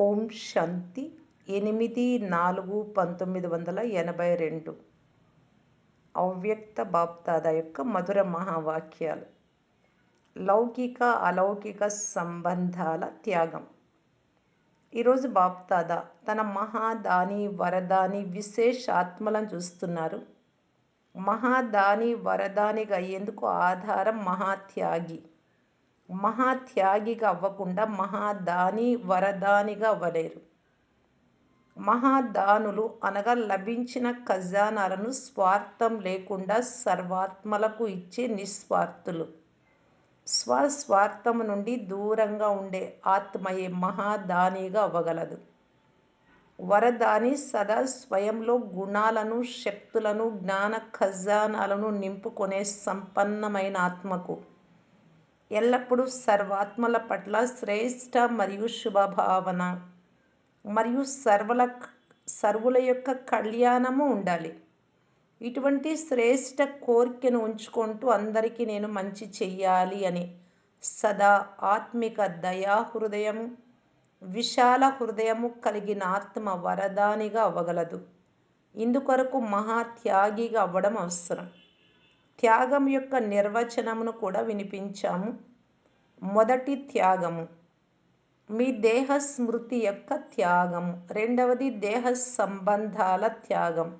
ఓం శాంతి. ఎనిమిది నాలుగు పంతొమ్మిది వందల ఎనభై రెండు. అవ్యక్త బాప్దాద యొక్క మధుర మహావాక్యాలు. లౌకిక అలౌకిక సంబంధాల త్యాగం. ఈరోజు బాప్దాద తన మహాదాని వరదాని విశేష ఆత్మలను చూస్తున్నారు. మహాదాని వరదానిగా అయ్యేందుకు ఆధారం మహాత్యాగి. మహాత్యాగిగా అవ్వకుండా మహాదాని వరదానిగా అవ్వలేరు మహాదానులు అనగా లభించిన ఖజానాలను స్వార్థం లేకుండా సర్వాత్మలకు ఇచ్చే నిస్వార్థులు. స్వస్వార్థము నుండి దూరంగా ఉండే ఆత్మయే మహాదానిగా అవ్వగలదు వరదాని సదా స్వయంలో గుణాలను శక్తులను జ్ఞాన ఖజానాలను నింపుకొనే సంపన్నమైన ఆత్మకు ఎల్లప్పుడూ సర్వాత్మల పట్ల శ్రేష్ట మరియు శుభభావన మరియు సర్వల సర్వుల యొక్క కళ్యాణము ఉండాలి. ఇటువంటి శ్రేష్ట కోరికను ఉంచుకుంటూ అందరికీ నేను మంచి చెయ్యాలి అని సదా ఆత్మిక దయా హృదయము విశాల హృదయము కలిగిన ఆత్మ వరదానిగా అవ్వగలదు. ఇందుకొరకు మహాత్యాగిగా అవ్వడం అవసరం. త్యాగం యొక్క నిర్వచనమును కూడా వినిపించాము. మొదటి త్యాగము. మీ దేహ స్మృతి యొక్క త్యాగము. రెండవది దేహ సంబంధాల త్యాగం.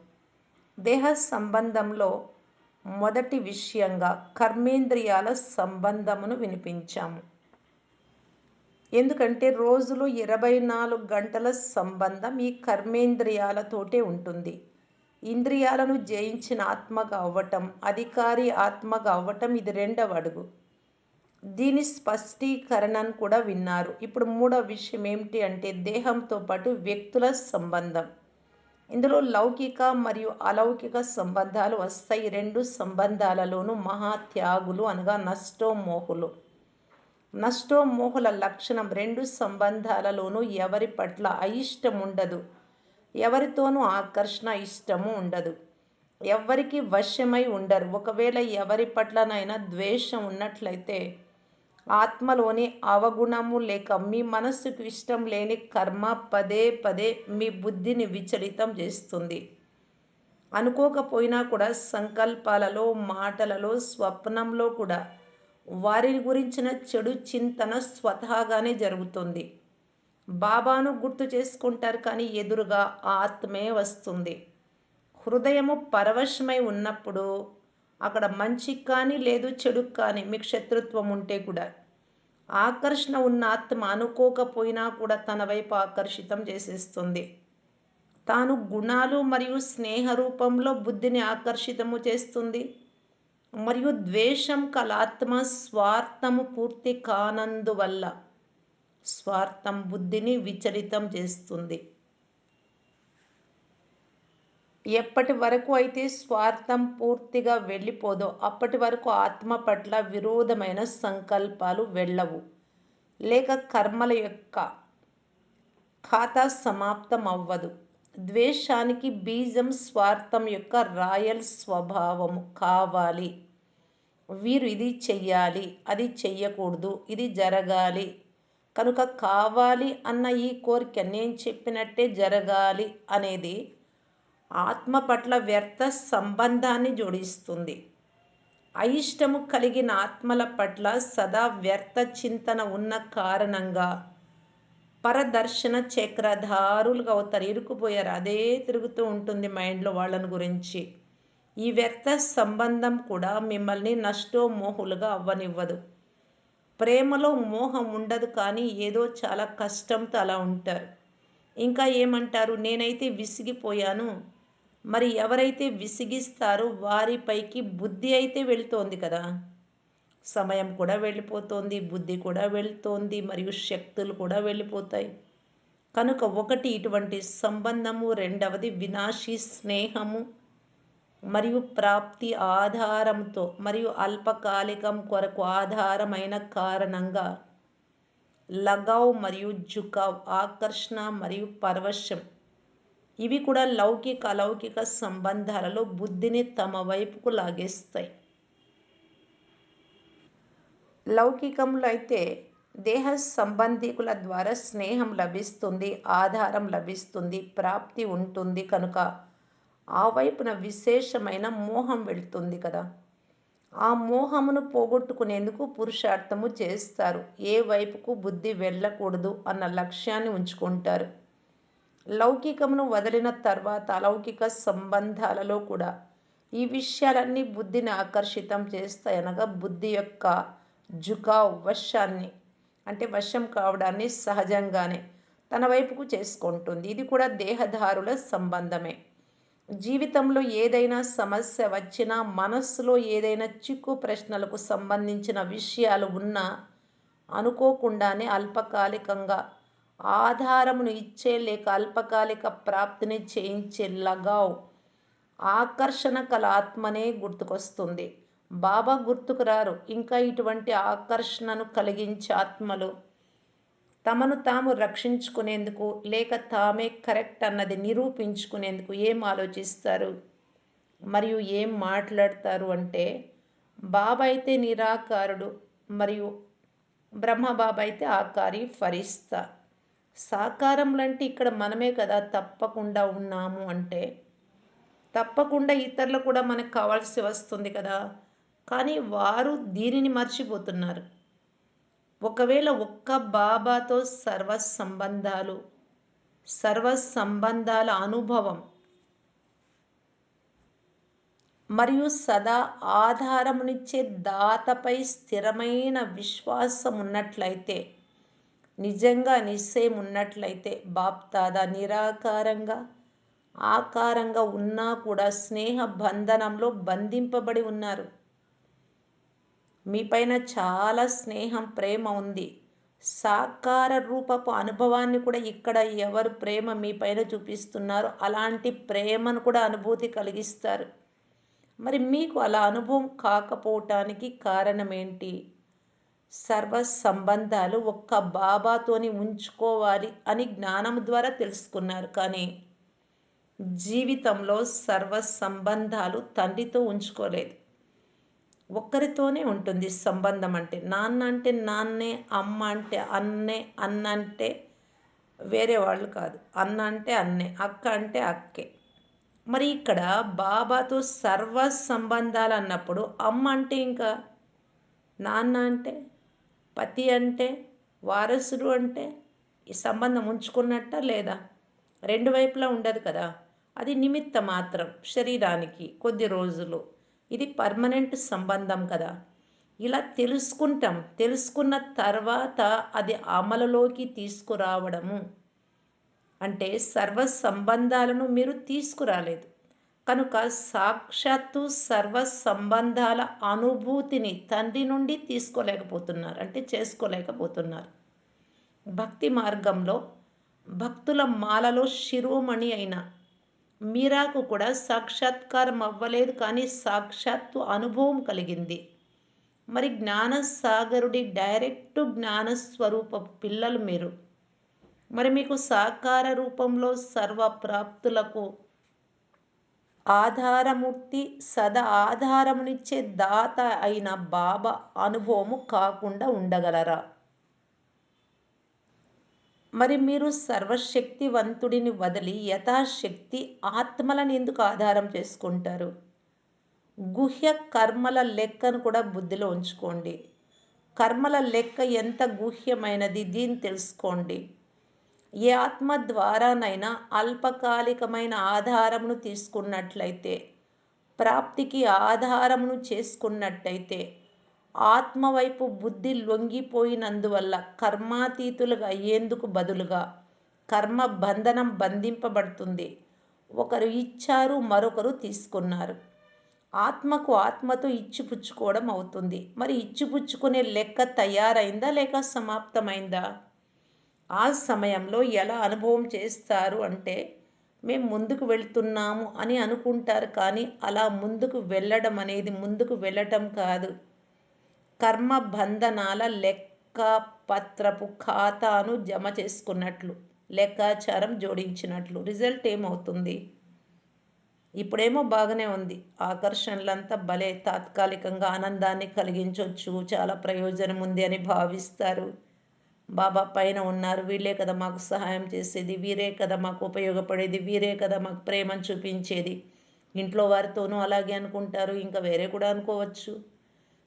దేహ సంబంధంలో మొదటి విషయంగా కర్మేంద్రియాల సంబంధమును వినిపించాము. ఎందుకంటే రోజులో ఇరవై నాలుగు గంటల సంబంధం ఈ కర్మేంద్రియాలతోటే ఉంటుంది. ఇంద్రియాలను జయించిన ఆత్మగా అవ్వటం అధికారి ఆత్మగా అవ్వటం ఇది రెండవ అడుగు. దీని స్పష్టీకరణను కూడా విన్నారు. ఇప్పుడు మూడవ విషయం ఏమిటి అంటే దేహంతో పాటు వ్యక్తుల సంబంధం. ఇందులో లౌకిక మరియు అలౌకిక సంబంధాలు వస్తాయి. రెండు సంబంధాలలోనూ మహాత్యాగులు అనగా నష్టోమోహులు. నష్టోమోహుల లక్షణం రెండు సంబంధాలలోనూ ఎవరి పట్ల అయిష్టం ఉండదు. ఎవరితోనూ ఆకర్షణ ఇష్టము ఉండదు. ఎవరికి వశమై ఉండరు. ఒకవేళ ఎవరి పట్లనైనా ద్వేషం ఉన్నట్లయితే ఆత్మలోని అవగుణము లేక మీ మనస్సుకు ఇష్టం లేని కర్మ పదే పదే మీ బుద్ధిని విచలితం చేస్తుంది. అనుకోకపోయినా కూడా సంకల్పాలలో మాటలలో స్వప్నంలో కూడా వారి గురించిన చెడు చింతన స్వతహాగానే జరుగుతుంది. బాబాను గుర్తు చేసుకుంటారు కానీ ఎదురుగా ఆత్మే వస్తుంది. హృదయము పరవశమై ఉన్నప్పుడు అక్కడ మంచి కానీ లేదు చెడు కానీ మీకు శత్రుత్వం ఉంటే కూడా. ఆకర్షణ ఉన్న ఆత్మ అనుకోకపోయినా కూడా తన వైపు ఆకర్షితం చేసేస్తుంది. తాను గుణాలు మరియు స్నేహ రూపంలో బుద్ధిని ఆకర్షితము చేస్తుంది. మరియు ద్వేషం కల ఆత్మ స్వార్థము పూర్తి కానందువల్ల స్వార్థం బుద్ధిని విచలితం చేస్తుంది. ఎప్పటి వరకు అయితే స్వార్థం పూర్తిగా వెళ్ళిపోదో అప్పటి వరకు ఆత్మ పట్ల విరోధమైన సంకల్పాలు వెళ్ళవు. లేక కర్మల యొక్క ఖాతా సమాప్తం అవ్వదు. ద్వేషానికి బీజం స్వార్థం యొక్క రాయల్ స్వభావము కావాలి. వీరు ఇది చెయ్యాలి అది చెయ్యకూడదు ఇది జరగాలి కనుక కావాలి అన్న ఈ కోరిక నేను చెప్పినట్టే జరగాలి అనేది ఆత్మ పట్ల వ్యర్థ సంబంధాన్ని జోడిస్తుంది. అయిష్టము కలిగిన ఆత్మల పట్ల సదా వ్యర్థ చింతన ఉన్న కారణంగా పరదర్శన చక్రధారులుగా అవుతారు. ఇరుకుపోయారు అదే తిరుగుతూ ఉంటుంది మైండ్లో వాళ్ళని గురించి. ఈ వ్యర్థ సంబంధం కూడా మిమ్మల్ని నష్టోమోహులుగా అవ్వనివ్వదు. ప్రేమలో మోహం ఉండదు కానీ ఏదో చాలా కష్టంతో అలా ఉంటారు. ఇంకా ఏమంటారు? నేనైతే విసిగిపోయాను. మరి ఎవరైతే విసిగిస్తారో వారిపైకి బుద్ధి అయితే వెళుతోంది కదా. సమయం కూడా వెళ్ళిపోతుంది బుద్ధి కూడా వెళుతోంది మరియు శక్తులు కూడా వెళ్ళిపోతాయి. కనుక ఒకటి ఇటువంటి సంబంధము. రెండవది వినాశీ స్నేహము. మరియు ప్రాప్తి ఆధారంతో మరియు అల్పకాలికం కొరకు ఆధారమైన కారణంగా లగావ్ మరియు జుకావ్ ఆకర్షణ మరియు పరవశం. ఇవి కూడా లౌకిక అలౌకిక సంబంధాలలో బుద్ధిని తమ వైపుకు లాగేస్తాయి. లౌకికంలో అయితే దేహ సంబంధికుల ద్వారా స్నేహం లభిస్తుంది ఆధారం లభిస్తుంది ప్రాప్తి ఉంటుంది కనుక ఆ వైపున విశేషమైన మోహం వెళుతుంది కదా. ఆ మోహమును పోగొట్టుకునేందుకు పురుషార్థము చేస్తారు. ఏ వైపుకు బుద్ధి వెళ్ళకూడదు అన్న లక్ష్యాన్ని ఉంచుకుంటారు. లౌకికమును వదిలిన తర్వాత అలౌకిక సంబంధాలలో కూడా ఈ విషయాలన్నీ బుద్ధిని ఆకర్షితం చేస్తాయనగా బుద్ధి యొక్క జుకావ్ వశాన్ని అంటే వశం కావడాన్ని సహజంగానే తన వైపుకు చేసుకుంటుంది. ఇది కూడా దేహదారుల సంబంధమే. జీవితంలో ఏదైనా సమస్య వచ్చినా మనస్సులో ఏదైనా చిక్కు ప్రశ్నలకు సంబంధించిన విషయాలు ఉన్నా అనుకోకుండానే అల్పకాలికంగా ఆధారమును ఇచ్చే లేక అల్పకాలిక ప్రాప్తిని చేయించే లగావ్ ఆకర్షణ కల ఆత్మనే గుర్తుకొస్తుంది. బాబా గుర్తుకు రారు. ఇంకా ఇటువంటి ఆకర్షణను కలిగించే ఆత్మలు తమను తాము రక్షించుకునేందుకు లేక తామే కరెక్ట్ అన్నది నిరూపించుకునేందుకు ఏం ఆలోచిస్తారు? మరియు ఏం మాట్లాడతారు అంటే బాబా అయితే నిరాకారుడు మరియు బ్రహ్మబాబా అయితే ఆకారి ఫరిస్తా. సాకారంలో అంటే ఇక్కడ మనమే కదా తప్పకుండా ఉన్నాము అంటే తప్పకుండా ఇతరులు కూడా మనకు కావాల్సి వస్తుంది కదా. కానీ వారు దీనిని మర్చిపోతున్నారు. ఒకవేళ ఒక్క బాబాతో సర్వ సంబంధాలు సర్వ సంబంధాల అనుభవం మరియు సదా ఆధారమునిచ్చే దాతపై స్థిరమైన విశ్వాసం ఉన్నట్లయితే నిజంగా నిశ్చయం ఉన్నట్లయితే బాప్తాదా నిరాకారంగా ఆకారంగా ఉన్నా కూడా స్నేహ బంధనంలో బంధింపబడి ఉన్నారు. మీపైన చాలా స్నేహం ప్రేమ ఉంది. సాకార రూపపు అనుభవాన్ని కూడా ఇక్కడ ఎవరు ప్రేమ మీపైన చూపిస్తున్నారో అలాంటి ప్రేమను కూడా అనుభూతి కలిగిస్తారు. మరి మీకు అలా అనుభవం కాకపోవటానికి కారణం ఏంటి సర్వ సంబంధాలు ఒక్క బాబాతోని ఉంచుకోవాలి అని జ్ఞానం ద్వారా తెలుసుకున్నారు. కానీ జీవితంలో సర్వ సంబంధాలు తండ్రితో ఉంచుకోలేదు. ఒక్కరితోనే ఉంటుంది సంబంధం అంటే. నాన్న అంటే నాన్నే అమ్మ అంటే అన్నే అన్న అంటే వేరే వాళ్ళు కాదు. అన్న అంటే అన్నే అక్క అంటే అక్కే. మరి ఇక్కడ బాబాతో సర్వ సంబంధాలు అన్నప్పుడు అమ్మ అంటే ఇంకా నాన్న అంటే పతి అంటే వారసుడు అంటే ఈ సంబంధం ఉంచుకున్నట్ట లేదా? రెండు వైపులా ఉండదు కదా. అది నిమిత్త మాత్రం శరీరానికి కొద్ది రోజులు ఇది పర్మనెంట్ సంబంధం కదా. ఇలా తెలుసుకుంటాం. తెలుసుకున్న తర్వాత అది అమలులోకి తీసుకురావడము. అంటే సర్వ సంబంధాలను మీరు తీసుకురాలేదు. కనుక సాక్షాత్తు సర్వ సంబంధాల అనుభూతిని తండ్రి నుండి తీసుకోలేకపోతున్నారు. అంటే చేసుకోలేకపోతున్నారు. భక్తి మార్గంలో భక్తుల మాలలో శిరోమణి అయిన మీరాకు కూడా సాక్షాత్కారం అవ్వలేదు కానీ సాక్షాత్తు అనుభవం కలిగింది. మరి జ్ఞానసాగరుడి డైరెక్ట్ జ్ఞానస్వరూప పిల్లలు మీరు. మరి మీకు సాకార రూపంలో సర్వ ప్రాప్తులకు ఆధారమూర్తి సదా ఆధారమునిచ్చే దాత అయిన బాబా అనుభవము కాకుండా ఉండగలరా? మరి మీరు సర్వశక్తివంతుడిని వదిలి యథాశక్తి ఆత్మలను ఎందుకు ఆధారం చేసుకుంటారు? గుహ్య కర్మల లెక్కను కూడా బుద్ధిలో ఉంచుకోండి. కర్మల లెక్క ఎంత గుహ్యమైనది దీన్ని తెలుసుకోండి. ఏ ఆత్మ ద్వారానైనా అల్పకాలికమైన ఆధారమును తీసుకున్నట్లయితే ప్రాప్తికి ఆధారమును చేసుకున్నట్టయితే ఆత్మవైపు బుద్ధి లొంగిపోయినందువల్ల కర్మాతీతులుగా అయ్యేందుకు బదులుగా కర్మ బంధనం బంధింపబడుతుంది. ఒకరు ఇచ్చారు మరొకరు తీసుకున్నారు. ఆత్మకు ఆత్మతో ఇచ్చిపుచ్చుకోవడం అవుతుంది. మరి ఇచ్చిపుచ్చుకునే లెక్క తయారైందా లేక సమాప్తమైందా? ఆ సమయంలో ఎలా అనుభవం చేస్తారు అంటే మేము ముందుకు వెళ్తున్నాము అని అనుకుంటారు కానీ అలా ముందుకు వెళ్ళడం అనేది ముందుకు వెళ్ళటం కాదు. కర్మ బంధనాల ఖాతాను జమ చేసుకున్నట్లు లెక్కాచారం జోడించినట్లు. రిజల్ట్ ఏమవుతుంది? ఇప్పుడేమో బాగానే ఉంది. ఆకర్షణలంతా భలే తాత్కాలికంగా ఆనందాన్ని కలిగించవచ్చు చాలా ప్రయోజనం ఉంది అని భావిస్తారు. బాబా పైన ఉన్నారు. వీళ్ళే కదా మాకు సహాయం చేసేది. వీరే కదా మాకు ఉపయోగపడేది. వీరే కదా మాకు ప్రేమను చూపించేది. ఇంట్లో వారితోనూ అలాగే అనుకుంటారు. ఇంకా వేరే కూడా అనుకోవచ్చు.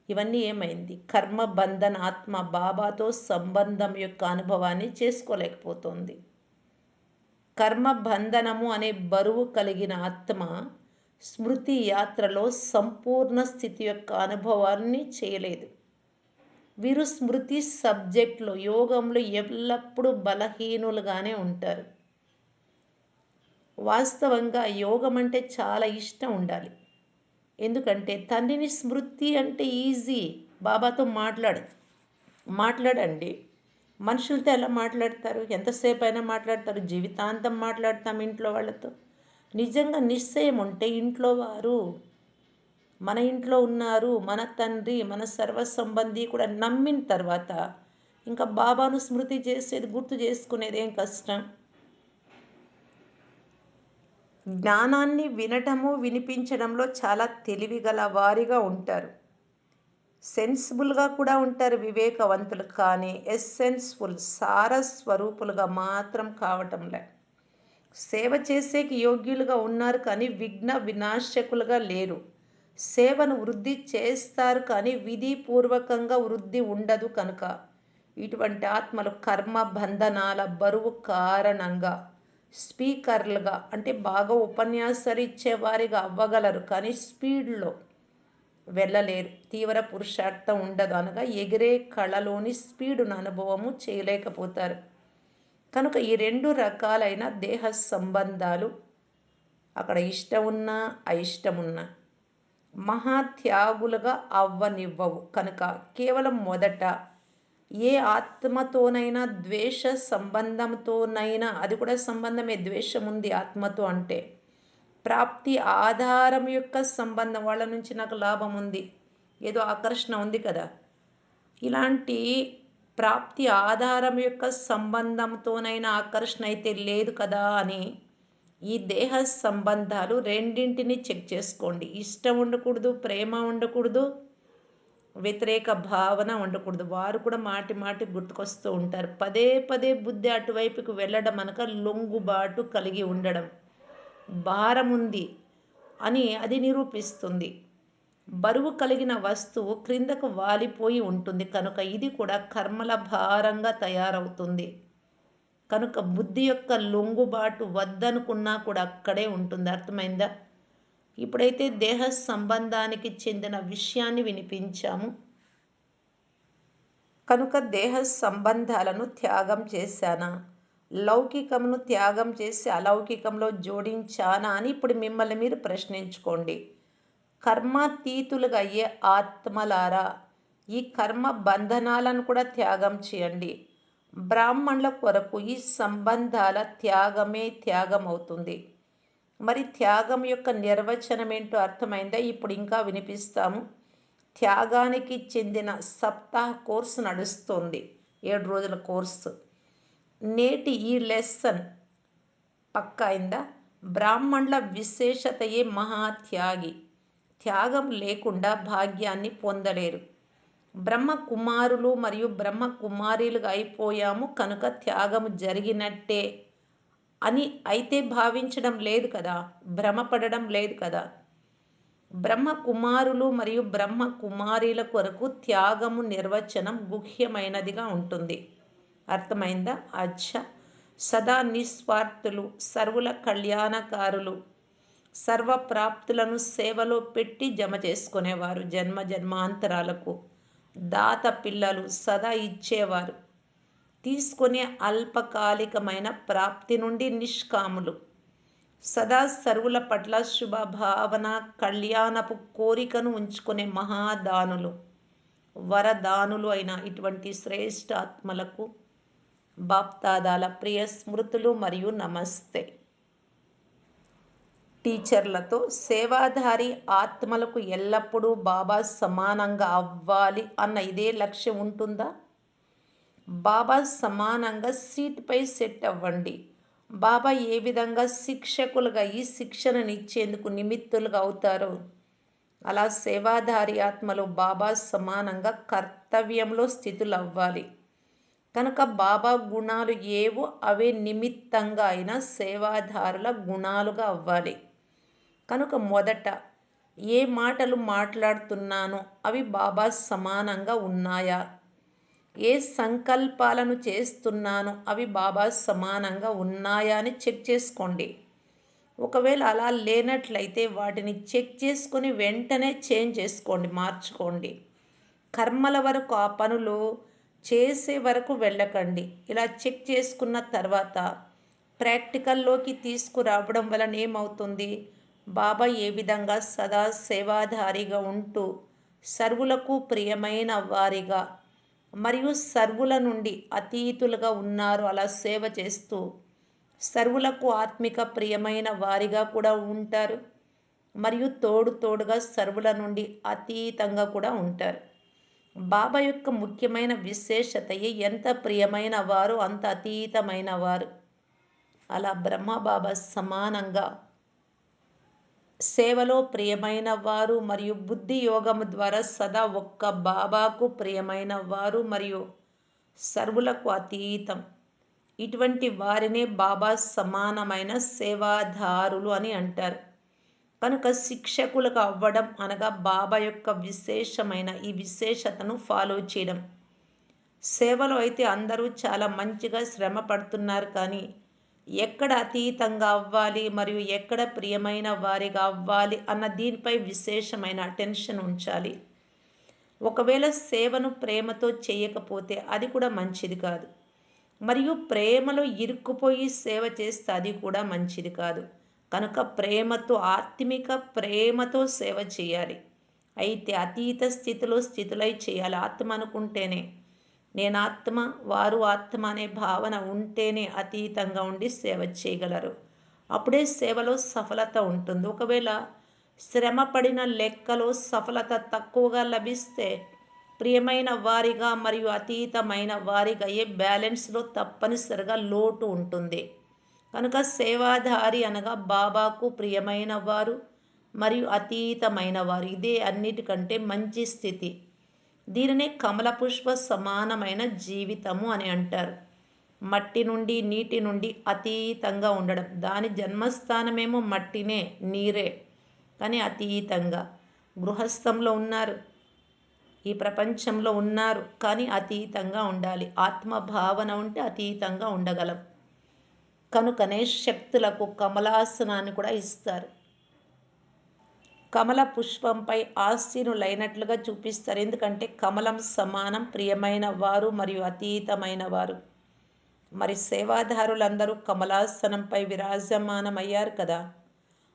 ఇవన్నీ ఏమైంది? కర్మ బంధన ఆత్మ బాబాతో సంబంధం యొక్క అనుభవాన్ని చేసుకోలేకపోతుంది. కర్మ బంధనము అనే బరువు కలిగిన ఆత్మ స్మృతి యాత్రలో సంపూర్ణ స్థితి యొక్క అనుభవాన్ని చేయలేదు. వీరు స్మృతి సబ్జెక్ట్లో యోగంలో ఎల్లప్పుడూ బలహీనులుగానే ఉంటారు. వాస్తవంగా యోగం అంటే చాలా ఇష్టం ఉండాలి. ఎందుకంటే తండ్రిని స్మృతి అంటే ఈజీ. బాబాతో మాట్లాడు. మాట్లాడండి. మనుషులతో ఎలా మాట్లాడతారు? ఎంతసేపు అయినా మాట్లాడతారు. జీవితాంతం మాట్లాడతాం ఇంట్లో వాళ్ళతో. నిజంగా నిశ్చయం ఉంటే ఇంట్లో వారు మన ఇంట్లో ఉన్నారు మన తండ్రి మన సర్వ సంబంధి కూడా నమ్మిన తర్వాత ఇంకా బాబాను స్మృతి చేసేది గుర్తు చేసుకునేది ఏం కష్టం? జ్ఞానాన్ని వినటము వినిపించడంలో చాలా తెలివిగల వారిగా ఉంటారు. సెన్సిబుల్గా కూడా ఉంటారు వివేకవంతులు కానీ ఎస్సెన్స్ఫుల్ సారస్వరూపులుగా మాత్రం కావటంలే సేవ చేసేకి యోగ్యులుగా ఉన్నారు కానీ విఘ్న వినాశకులుగా లేరు. సేవను వృద్ధి చేస్తారు కానీ విధిపూర్వకంగా వృద్ధి ఉండదు కనుక. ఇటువంటి ఆత్మలు కర్మ బంధనాల బరువు కారణంగా స్పీకర్లుగా అంటే బాగా ఉపన్యాసాలు ఇచ్చేవారిగా అవ్వగలరు. కానీ స్పీడ్లో వెళ్ళలేరు. తీవ్ర పురుషార్థం ఉండదు అనగా ఎగిరే కళలోని స్పీడును అనుభవము చేయలేకపోతారు. కనుక ఈ రెండు రకాలైన దేహ సంబంధాలు అక్కడ ఇష్టం ఉన్నా అయిష్టం ఉన్నా మహాత్యాగులుగా అవ్వనివ్వవు. కనుక కేవలం మొదట ఏ ఆత్మతోనైనా ద్వేష సంబంధంతోనైనా అది కూడా సంబంధమే ద్వేషం ఉంది ఆత్మతో అంటే. ప్రాప్తి ఆధారం యొక్క సంబంధం వాళ్ళ నుంచి నాకు లాభం ఉంది ఏదో ఆకర్షణ ఉంది కదా. ఇలాంటి ప్రాప్తి ఆధారం యొక్క సంబంధంతోనైనా ఆకర్షణ అయితే లేదు కదా అని ఈ దేహ సంబంధాలు రెండింటిని చెక్ చేసుకోండి. ఇష్టం ఉండకూడదు ప్రేమ ఉండకూడదు వ్యతిరేక భావన ఉండకూడదు. వారు కూడా మాటి మాటి గుర్తుకొస్తూ ఉంటారు. పదే పదే బుద్ధి అటువైపుకు వెళ్ళడం అనక లొంగుబాటు కలిగి ఉండడం. భారం ఉంది అని అది నిరూపిస్తుంది. బరువు కలిగిన వస్తువు క్రిందకు వాలిపోయి ఉంటుంది. కనుక ఇది కూడా కర్మల భారంగా తయారవుతుంది. కనుక బుద్ధి యొక్క లొంగుబాటు వద్దనుకున్నా కూడా అక్కడే ఉంటుంది. అర్థమైందా? ఇప్పుడైతే దేహ సంబంధానికి చెందిన విషయాన్ని వినిపించాము. కనుక దేహ సంబంధాలను త్యాగం చేశానా? లౌకికమును త్యాగం చేసి అలౌకికంలో జోడించానా అని ఇప్పుడు మిమ్మల్ని మీరు ప్రశ్నించుకోండి. కర్మాతీతులుగా అయ్యే ఆత్మలారా ఈ కర్మ బంధనాలను కూడా త్యాగం చేయండి. బ్రాహ్మణుల కొరకు ఈ సంబంధాల త్యాగమే త్యాగం అవుతుంది మరి త్యాగం యొక్క నిర్వచనం ఏంటో అర్థమైందా? ఇప్పుడు ఇంకా వినిపిస్తాము. త్యాగానికి చెందిన సప్తాహ కోర్సు నడుస్తుంది. ఏడు రోజుల కోర్సు. నేటి ఈ లెసన్ పక్క అయిందా? బ్రాహ్మణుల విశేషతయే మహాత్యాగి త్యాగం. లేకుండా భాగ్యాన్ని పొందలేరు. బ్రహ్మ కుమారులు మరియు బ్రహ్మ కుమారీలుగా అయిపోయాము. కనుక త్యాగము జరిగినట్టే. అని అయితే భావించడం లేదు కదా భ్రమపడడం లేదు కదా. బ్రహ్మ కుమారులు మరియు బ్రహ్మ కుమారీల కొరకు త్యాగము నిర్వచనం గుహ్యమైనదిగా ఉంటుంది. అర్థమైందా? అచ్చ. సదా నిస్వార్థులు సర్వుల కళ్యాణకారులు సర్వప్రాప్తులను సేవలో పెట్టి జమ చేసుకునేవారు జన్మ జన్మాంతరాలకు. దాత పిల్లలు సదా ఇచ్చేవారు. తీసుకునే అల్పకాలికమైన ప్రాప్తి నుండి నిష్కాములు. సదా సర్వుల పట్ల శుభభావన కళ్యాణపు కోరికను ఉంచుకునే మహాదానులు. వరదానులు అయిన ఇటువంటి శ్రేష్ఠ ఆత్మలకు బాప్తాదాల ప్రియ స్మృతులు మరియు నమస్తే. టీచర్లతో సేవాధారి ఆత్మలకు ఎల్లప్పుడూ బాబా సమానంగా అవ్వాలి అన్న ఇదే లక్ష్యం ఉంటుందా? బాబా సమానంగా సీట్పై సెట్ అవ్వండి. బాబా ఏ విధంగా శిక్షకులుగా ఈ శిక్షణనిచ్చేందుకు నిమిత్తులుగా అవుతారో అలా సేవాధారి ఆత్మలు బాబా సమానంగా కర్తవ్యంలో స్థితులు అవ్వాలి కనుక బాబా గుణాలు ఏవో అవే నిమిత్తంగా అయినా సేవాదారుల గుణాలుగా అవ్వాలి. కనుక మొదట ఏ మాటలు మాట్లాడుతున్నానో అవి బాబా సమానంగా ఉన్నాయా? ఏ సంకల్పాలను చేస్తున్నానో అవి బాబా సమానంగా ఉన్నాయా అని చెక్ చేసుకోండి. ఒకవేళ అలా లేనట్లయితే వాటిని చెక్ చేసుకొని వెంటనే చేంజ్ చేసుకోండి మార్చుకోండి. కర్మల వరకు ఆ పనులు చేసే వరకు వెళ్ళకండి. ఇలా చెక్ చేసుకున్న తర్వాత ప్రాక్టికల్లోకి తీసుకురావడం వలన ఏమవుతుంది? బాబా ఏ విధంగా సదా సేవాధారిగా ఉంటూ సర్వులకు ప్రియమైన వారిగా మరియు సర్వుల నుండి అతీతులుగా ఉన్నారు. అలా సేవ చేస్తూ సర్వులకు ఆత్మిక ప్రియమైన వారిగా కూడా ఉంటారు. మరియు తోడు తోడుగా సర్వుల నుండి అతీతంగా కూడా ఉంటారు. బాబా యొక్క ముఖ్యమైన విశేషతయే ఎంత ప్రియమైన వారు అంత అతీతమైన వారు. అలా బ్రహ్మబాబా సమానంగా సేవలో ప్రియమైన వారు మరియు బుద్ధి యోగము ద్వారా సదా ఒక్క బాబాకు ప్రియమైన వారు మరియు సర్వులకు అతీతం. ఇటువంటి వారినే బాబా సమానమైన సేవాదారులు అని అంటారు. కనుక శిక్షకులకు అవ్వడం అనగా బాబా యొక్క విశేషమైన ఈ విశేషతను ఫాలో చేయడం. సేవలో అయితే అందరూ చాలా మంచిగా శ్రమ పడుతున్నారు కానీ ఎక్కడ అతీతంగా అవ్వాలి మరియు ఎక్కడ ప్రియమైన వారిగా అవ్వాలి అన్న దీనిపై విశేషమైన అటెన్షన్ ఉంచాలి. ఒకవేళ సేవను ప్రేమతో చేయకపోతే అది కూడా మంచిది కాదు. మరియు ప్రేమలో ఇరుక్కుపోయి సేవ చేస్తే అది కూడా మంచిది కాదు. కనుక ప్రేమతో ఆత్మిక ప్రేమతో సేవ చేయాలి. అయితే అతీత స్థితిలో స్థితులై చేయాలి. ఆత్మ అనుకుంటేనే నేను ఆత్మ వారు ఆత్మ అనే భావన ఉంటేనే అతీతంగా ఉండి సేవ చేయగలరు. అప్పుడే సేవలో సఫలత ఉంటుంది. ఒకవేళ శ్రమ పడిన లెక్కలో సఫలత తక్కువగా లభిస్తే ప్రియమైన వారిగా మరియు అతీతమైన వారిగా ఏ బ్యాలెన్స్లో తప్పనిసరిగా లోటు ఉంటుంది. కనుక సేవాధారి అనగా బాబాకు ప్రియమైన వారు మరియు అతీతమైన వారు. ఇదే అన్నిటికంటే మంచి స్థితి. దీనినే కమల పుష్ప సమానమైన జీవితము అని అంటారు. మట్టి నుండి నీటి నుండి అతీతంగా ఉండడం. దాని జన్మస్థానమేమో మట్టినే నీరే. కానీ అతీతంగా. గృహస్థంలో ఉన్నారు. ఈ ప్రపంచంలో ఉన్నారు. కానీ అతీతంగా ఉండాలి. ఆత్మ భావన ఉంటే అతీతంగా ఉండగలం. కనుకనే శక్తులకు కమలాసనాన్ని కూడా ఇస్తారు. కమల పుష్పంపై ఆసీనులైనట్లుగా చూపిస్తారు. ఎందుకంటే కమలం సమానం ప్రియమైన వారు మరియు అతీతమైన వారు. మరి సేవాదారులందరూ కమలాసనంపై విరాజమానమయ్యారు కదా?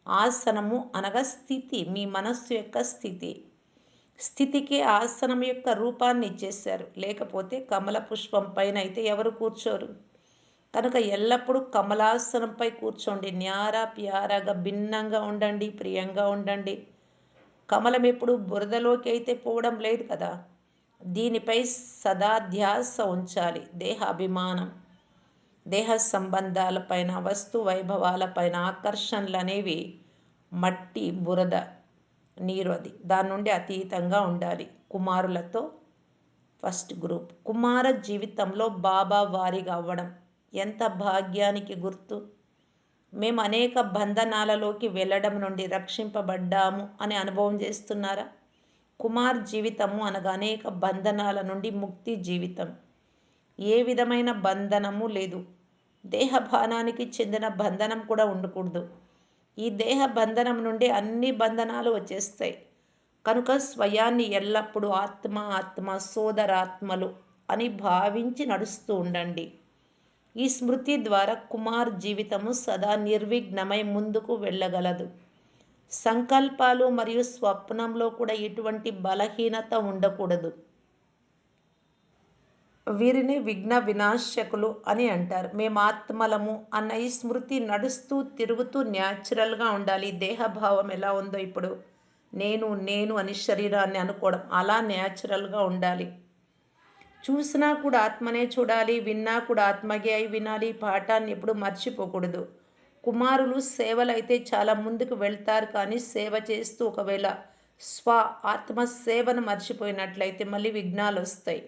ఆసనము అనగా స్థితి మీ మనస్సు యొక్క స్థితి. స్థితికి ఆసనం యొక్క రూపాన్ని ఇచ్చేశారు. లేకపోతే కమల పుష్పం పైన అయితే ఎవరు కూర్చోరు? కనుక ఎల్లప్పుడూ కమలాసనంపై కూర్చోండి. న్యారా ప్యారాగా భిన్నంగా ఉండండి ప్రియంగా ఉండండి. కమలం ఎప్పుడు బురదలోకి అయితే పోవడం లేదు కదా. దీనిపై సదా ధ్యాస ఉంచాలి. దేహాభిమానం దేహ సంబంధాలపైన వస్తు వైభవాలపైన ఆకర్షణలు అనేవి మట్టి బురద నీరు అది. దాని నుండి అతీతంగా ఉండాలి. కుమారులతో ఫస్ట్ గ్రూప్. కుమార జీవితంలో బాబా వారిగా అవ్వడం. ఎంత భాగ్యానికి గుర్తు? మేము అనేక బంధనాలలోకి వెళ్ళడం నుండి రక్షింపబడ్డాము అని అనుభవం చేస్తున్నారా? కుమార్ జీవితము అనగా అనేక బంధనాల నుండి ముక్తి జీవితం. ఏ విధమైన బంధనము లేదు. దేహభానానికి చెందిన బంధనం కూడా ఉండకూడదు. ఈ దేహ బంధనం నుండి అన్ని బంధనాలు వచ్చేస్తాయి. కనుక స్వయాన్ని ఎల్లప్పుడూ ఆత్మ ఆత్మ సోదరాత్మలు అని భావించి నడుస్తూ ఉండండి. ఈ స్మృతి ద్వారా కుమార్ జీవితము సదా నిర్విఘ్నమై ముందుకు వెళ్ళగలదు. సంకల్పాలు మరియు స్వప్నంలో కూడా ఎటువంటి బలహీనత ఉండకూడదు. వీరిని విఘ్న వినాశకులు అని అంటారు. మేము ఆత్మలము అన్న ఈ స్మృతి నడుస్తూ తిరుగుతూ న్యాచురల్గా ఉండాలి. దేహభావం ఎలా ఉందో ఇప్పుడు నేను నేను అని శరీరాన్ని అనుకోవడం అలా న్యాచురల్గా ఉండాలి. చూసినా కూడా ఆత్మనే చూడాలి విన్నా కూడా ఆత్మగే అయి వినాలి పాఠాన్ని ఎప్పుడు మర్చిపోకూడదు. కుమారులు సేవలు అయితే చాలా ముందుకు వెళ్తారు కానీ సేవ చేస్తూ ఒకవేళ స్వ ఆత్మ సేవను మర్చిపోయినట్లయితే మళ్ళీ విఘ్నాలు వస్తాయి.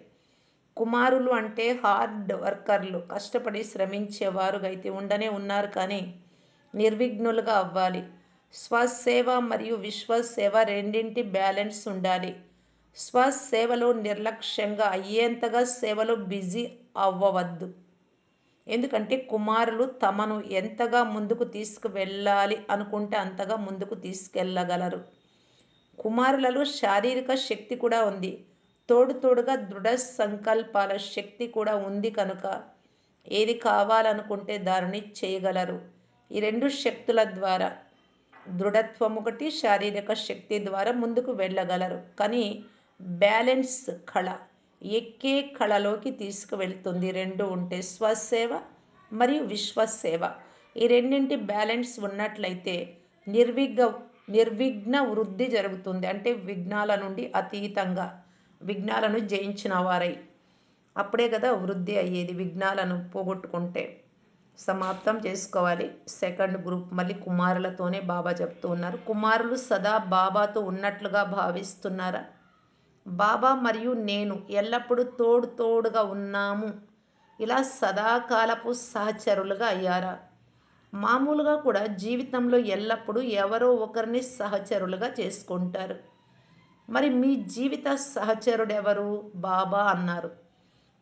కుమారులు అంటే హార్డ్ వర్కర్లు కష్టపడి శ్రమించేవారు అయితే ఉండనే ఉన్నారు కానీ నిర్విఘ్నులుగా అవ్వాలి. స్వసేవ మరియు విశ్వసేవ రెండింటి బ్యాలెన్స్ ఉండాలి. స్వసేవలో నిర్లక్ష్యంగా అయ్యేంతగా సేవలో బిజీ అవ్వవద్దు. ఎందుకంటే కుమారులు తమను ఎంతగా ముందుకు తీసుకువెళ్ళాలి అనుకుంటే అంతగా ముందుకు తీసుకెళ్ళగలరు. కుమారులలో శారీరక శక్తి కూడా ఉంది. తోడు తోడుగా దృఢ సంకల్పాల శక్తి కూడా ఉంది కనుక ఏది కావాలనుకుంటే దానిని చేయగలరు. ఈ రెండు శక్తుల ద్వారా దృఢత్వం ఒకటి శారీరక శక్తి ద్వారా ముందుకు వెళ్ళగలరు. కానీ బ్యాలెన్స్ కళ ఎక్కే కళలోకి తీసుకువెళ్తుంది. రెండు ఉంటే స్వసేవ మరియు విశ్వసేవ. ఈ రెండింటి బ్యాలెన్స్ ఉన్నట్లయితే నిర్విఘ నిర్విఘ్న వృద్ధి జరుగుతుంది. అంటే విఘ్నాల నుండి అతీతంగా విఘ్నాలను జయించిన వారై. అప్పుడే కదా వృద్ధి అయ్యేది. విఘ్నాలను పోగొట్టుకుంటే సమాప్తం చేసుకోవాలి. సెకండ్ గ్రూప్ మళ్ళీ కుమారులతోనే బాబా చెప్తూ ఉన్నారు. కుమారులు సదా బాబాతో ఉన్నట్లుగా భావిస్తున్నారా? బాబా మరియు నేను ఎల్లప్పుడూ తోడు తోడుగా ఉన్నాము. ఇలా సదాకాలపు సహచరులుగా అయ్యారా? మామూలుగా కూడా జీవితంలో ఎల్లప్పుడూ ఎవరో ఒకరిని సహచరులుగా చేసుకుంటారు. మరి మీ జీవిత సహచరుడెవరు? బాబా అన్నారు.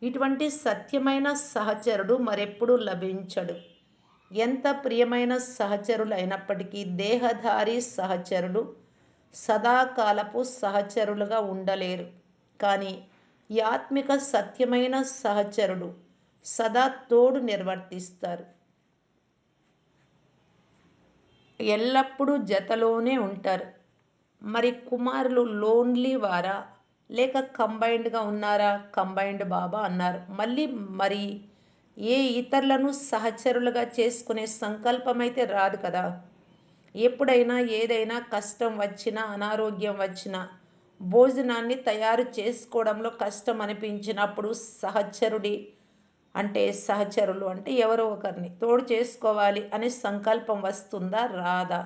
ఇటువంటి సత్యమైన సహచరుడు మరెప్పుడూ లభించడు. ఎంత ప్రియమైన సహచరులు అయినప్పటికీ దేహధారి సహచరులు సదాకాలపు సహచరులుగా ఉండలేరు. కానీ యాత్మిక ఆత్మిక సత్యమైన సహచరుడు సదా తోడు నిర్వర్తిస్తారు. ఎల్లప్పుడూ జతలోనే ఉంటారు. మరి కుమారులు లోన్లీ వారా? లేక కంబైన్డ్గా ఉన్నారా? కంబైన్డ్ బాబా అన్నారు. మళ్ళీ మరి ఏ ఇతరులను సహచరులుగా చేసుకునే సంకల్పం అయితే రాదు కదా? ఎప్పుడైనా ఏదైనా కష్టం వచ్చినా అనారోగ్యం వచ్చినా భోజనాన్ని తయారు చేసుకోవడంలో కష్టం అనిపించినప్పుడు సహచరుడి అంటే సహచరులు అంటే ఎవరో ఒకరిని తోడు చేసుకోవాలి అనే సంకల్పం వస్తుందా? రాదా.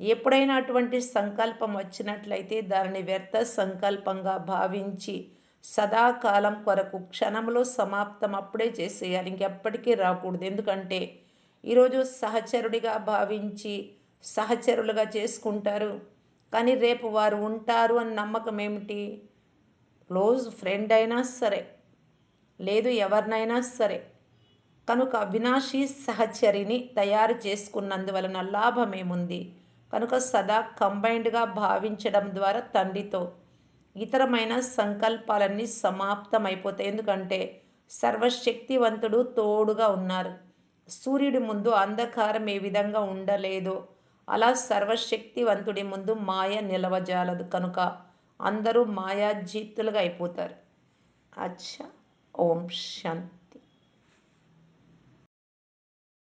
ఎప్పుడైనా అటువంటి సంకల్పం వచ్చినట్లయితే దానిని వ్యర్థ సంకల్పంగా భావించి సదాకాలం కొరకు క్షణంలో సమాప్తం అప్పుడే చేసేయాలి. ఇంకెప్పటికీ రాకూడదు. ఎందుకంటే ఈరోజు సహచరుడిగా భావించి సహచరులుగా చేసుకుంటారు. కానీ రేపు వారు ఉంటారు అని నమ్మకం ఏమిటి క్లోజ్ ఫ్రెండ్ అయినా సరే లేదు ఎవరినైనా సరే కనుక అవినాశి సహచరిని తయారు చేసుకున్నందువలన లాభమేముంది? కనుక సదా కంబైన్డ్గా భావించడం ద్వారా తండ్రితో ఇతరమైన సంకల్పాలన్నీ సమాప్తమైపోతాయి. ఎందుకంటే సర్వశక్తివంతుడు తోడుగా ఉన్నారు. సూర్యుడి ముందు అంధకారం ఏ విధంగా ఉండలేదో అలా సర్వశక్తివంతుడి ముందు మాయ నిలవజాలదు కనుక అందరూ మాయాజీతులుగా అయిపోతారు. అచ్చా. ఓం శాంతి